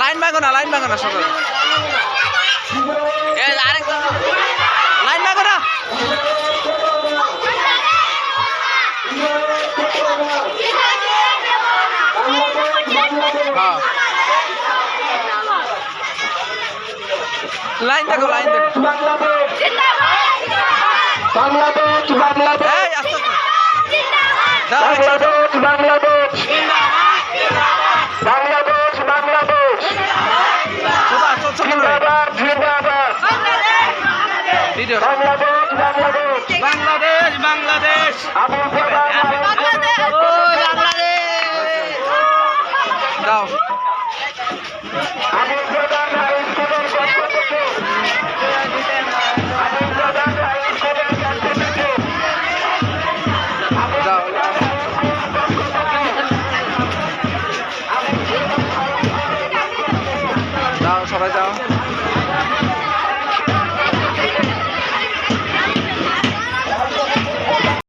Line ভাঙো না, line ভাঙো না সকল। লাইন ভাঙো না। হ্যাঁ। লাইন দেখো লাইন দেখো। বাংলাদেশ বাংলাদেশ আস্তে বাংলাদেশ বাংলাদেশ। বাংলাদেশ করে। জিন্দাবাদ জিন্দাবাদ। বাংলাদেশ বাংলাদেশ বাংলাদেশ। বাংলাদেশ। আবু প্রধান দাও। আবু 大白